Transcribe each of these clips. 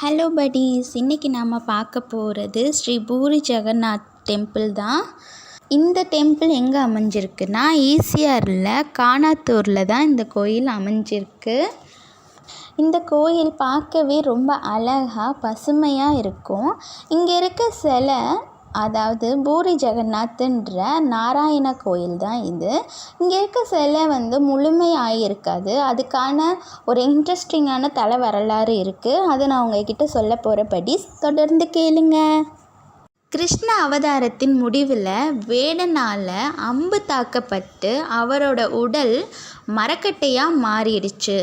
Hello buddies இன்றைக்கி நாம் பார்க்க போகிறது ஸ்ரீ பூரி ஜெகநாத் டெம்பிள் தான். இந்த டெம்பிள் எங்கே அமைஞ்சிருக்குன்னா ஈசிஆரில் காணாத்தூரில் தான் இந்த கோயில் அமைஞ்சிருக்கு. இந்த கோயில் பார்க்கவே ரொம்ப அழகாக பசுமையாக இருக்கும். இங்கே இருக்க சிலை அதாவது பூரி ஜெகநாத்துன்ற நாராயண கோயில் தான் இது. இங்கே இருக்க சிலை வந்து முழுமையாக இருக்காது. அதுக்கான ஒரு இன்ட்ரெஸ்டிங்கான தலை வரலாறு இருக்குது அதை நான் உங்ககிட்ட சொல்ல போகிறபடி தொடர்ந்து கேளுங்கள் கிருஷ்ண அவதாரத்தின் முடிவில் வேடனால் அம்பு தாக்கப்பட்டு அவரோட உடல் மரக்கட்டையாக மாறிடுச்சு.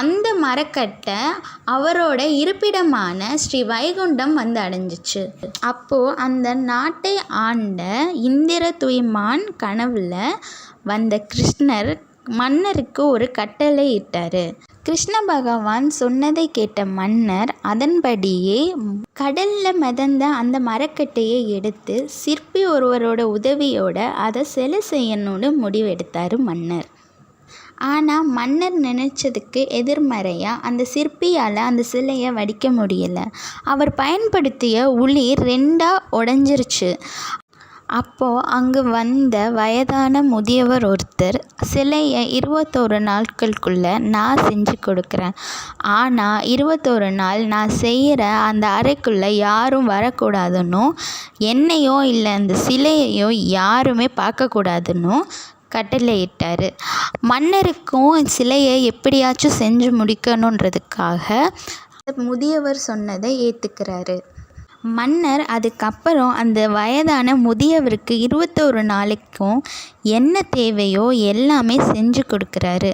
அந்த மரக்கட்டை அவரோட இருப்பிடமான ஸ்ரீ வைகுண்டம் வந்து அடைஞ்சிச்சு. அப்போது அந்த நாட்டை ஆண்ட இந்திர துய்மான் கனவில் வந்த கிருஷ்ணர் மன்னருக்கு ஒரு கட்டளை இட்டார். கிருஷ்ண பகவான் சொன்னதை கேட்ட மன்னர் அதன்படியே கடலில் மிதந்த அந்த மரக்கட்டையை எடுத்து சிற்பி ஒருவரோட உதவியோட அதை சிலை செய்யணும்னு முடிவெடுத்தார் மன்னர். ஆனால் மன்னர் நினச்சதுக்கு எதிர்மறையாக அந்த சிற்பியால் அந்த சிலையை வடிக்க முடியலை. அவர் பயன்படுத்திய உளி ரெண்டாக உடஞ்சிருச்சு. அப்போது அங்கு வந்த வயதான முதியவர் ஒருத்தர் சிலையை இருபத்தோரு நாட்களுக்குள்ளே நான் செஞ்சு கொடுக்குறேன். ஆனால் இருபத்தோரு நாள் நான் செய்கிற அந்த அறைக்குள்ளே யாரும் வரக்கூடாதுன்னும் என்னையோ இல்லை அந்த சிலையையோ யாருமே பார்க்கக்கூடாதுன்னும் கட்டளையிட்டார். மன்னருக்கும் சிலையை எப்படியாச்சும் செஞ்சு முடிக்கணுன்றதுக்காக முதியவர் சொன்னதை ஏற்றுக்கிறாரு மன்னர் அதுக்கப்புறம் அந்த வயதான முதியவருக்கு இருபத்தோரு நாளைக்கும் என்ன தேவையோ எல்லாமே செஞ்சு கொடுக்குறாரு.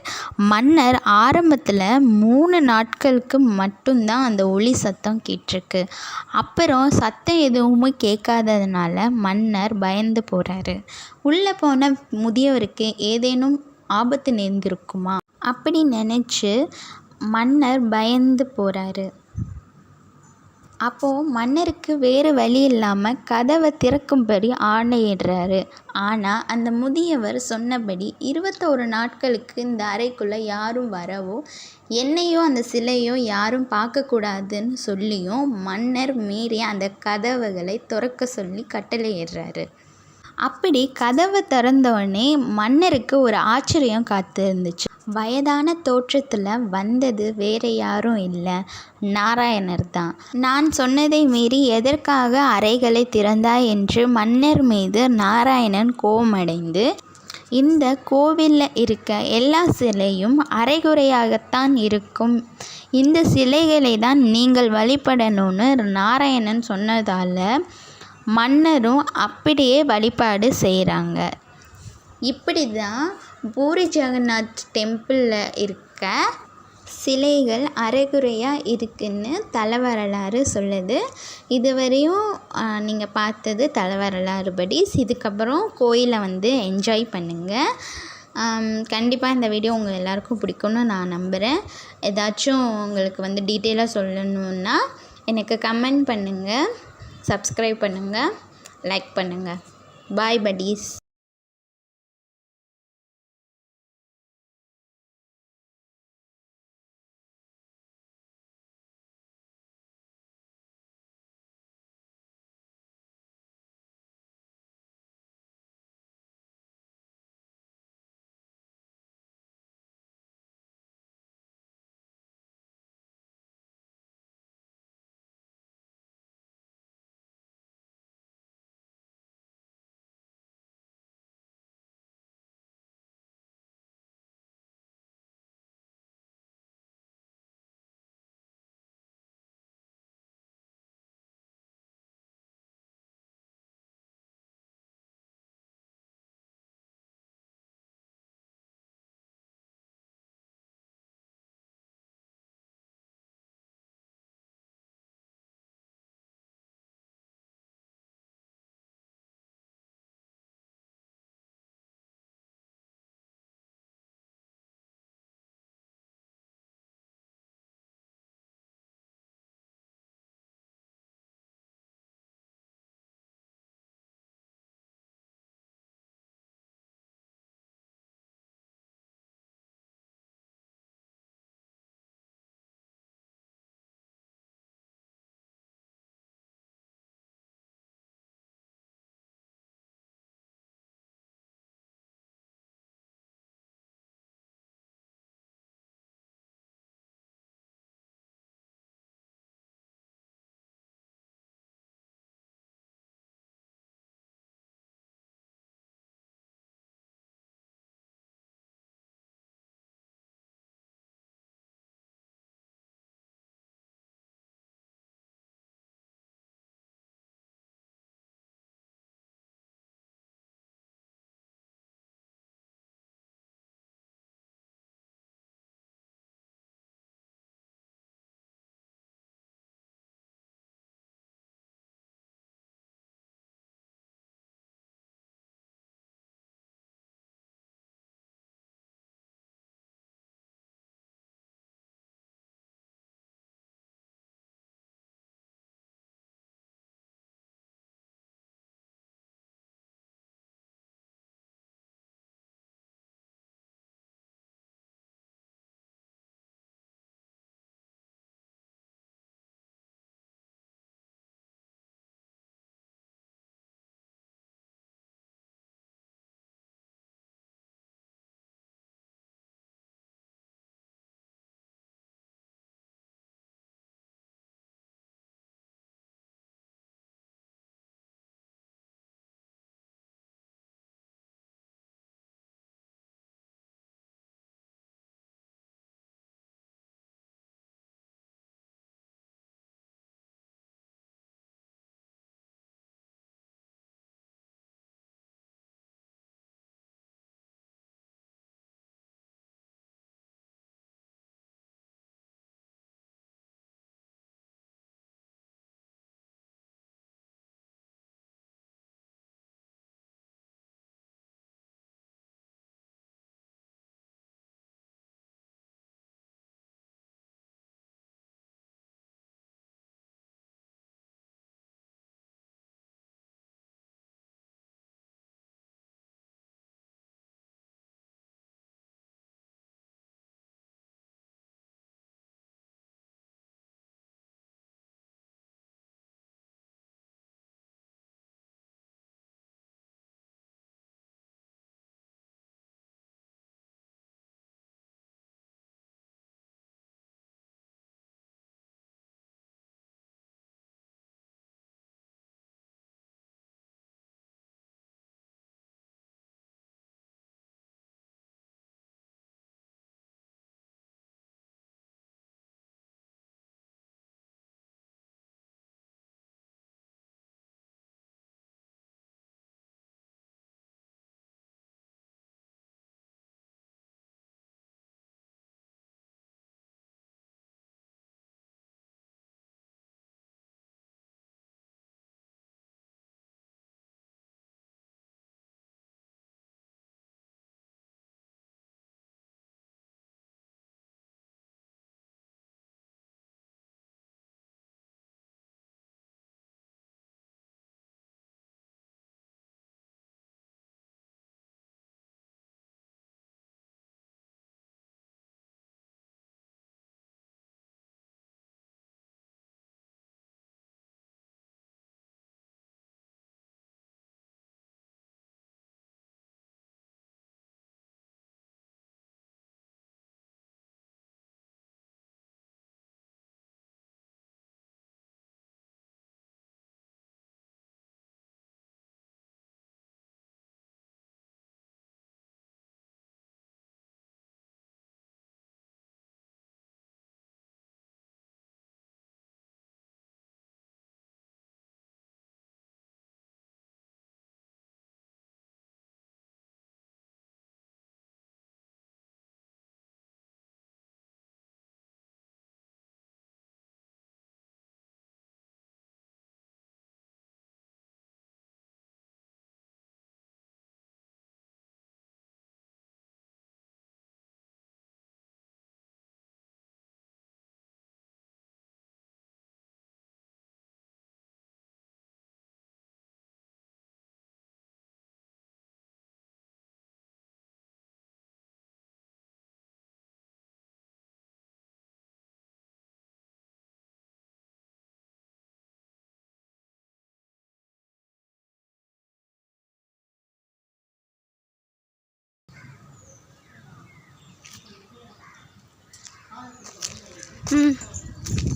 மன்னர் ஆரம்பத்தில் மூணு நாட்களுக்கு மட்டும்தான் அந்த ஒளி சத்தம் கேட்டிருக்கு. அப்புறம் சத்தம் எதுவுமே கேட்காததுனால மன்னர் பயந்து போகிறாரு உள்ளே போன முதியவருக்கு ஏதேனும் ஆபத்து நேர்ந்திருக்குமா? அப்படி நினச்சி மன்னர் பயந்து போகிறாரு அப்போது மன்னருக்கு வேறு வழி இல்லாமல் கதவை திறக்கும்படி ஆணையிடுறாரு. ஆனால் அந்த முதியவர் சொன்னபடி இருபத்தோரு நாட்களுக்கு இந்த அறைக்குள்ளே யாரும் வரவோ என்னையோ அந்த சிலையோ யாரும் பார்க்கக்கூடாதுன்னு சொல்லியும் மன்னர் மீறி அந்த கதவுகளை திறக்க சொல்லி கட்டளையிடுறாரு. அப்படி கதவை திறந்தோடனே மன்னருக்கு ஒரு ஆச்சரியம் காத்து இருந்துச்சு வயதான தோற்றத்தில் வந்தது வேற யாரும் இல்லை. நாராயணர் தான். நான் சொன்னதை மீறி எதற்காக அறைகளை திறந்தாய் என்று மன்னர் மீது நாராயணன் கோபமடைந்து இந்த கோவிலில் இருக்க எல்லா சிலையும் அரைகுறையாகத்தான் இருக்கும். இந்த சிலைகளை தான் நீங்கள் வழிபடணும்னு நாராயணன் சொன்னதால் மன்னரும் அப்படியே வழிபாடு செய்கிறாங்க இப்படி தான் பூரி ஜெகநாத் டெம்பிளில் இருக்க சிலைகள் அரைகுறையாக இருக்குதுன்னு தல வரலாறு சொல்லுது. இதுவரையும் நீங்கள் பார்த்தது தல வரலாறு படி இதுக்கப்புறம் கோயிலை வந்து என்ஜாய் பண்ணுங்கள் கண்டிப்பாக இந்த வீடியோ உங்கள் எல்லாருக்கும் பிடிக்கும்னு நான் நம்புகிறேன் ஏதாச்சும் உங்களுக்கு வந்து டீட்டெயிலாக சொல்லணுன்னா எனக்கு கமெண்ட் பண்ணுங்கள் சப்ஸ்கிரைப் பண்ணுங்கள் லைக் பண்ணுங்கள் பாய் படீஸ்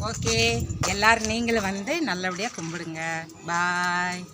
ஓகே. எல்லோரும் நீங்களும் வந்து நல்லபடியாக கும்பிடுங்க. பாய்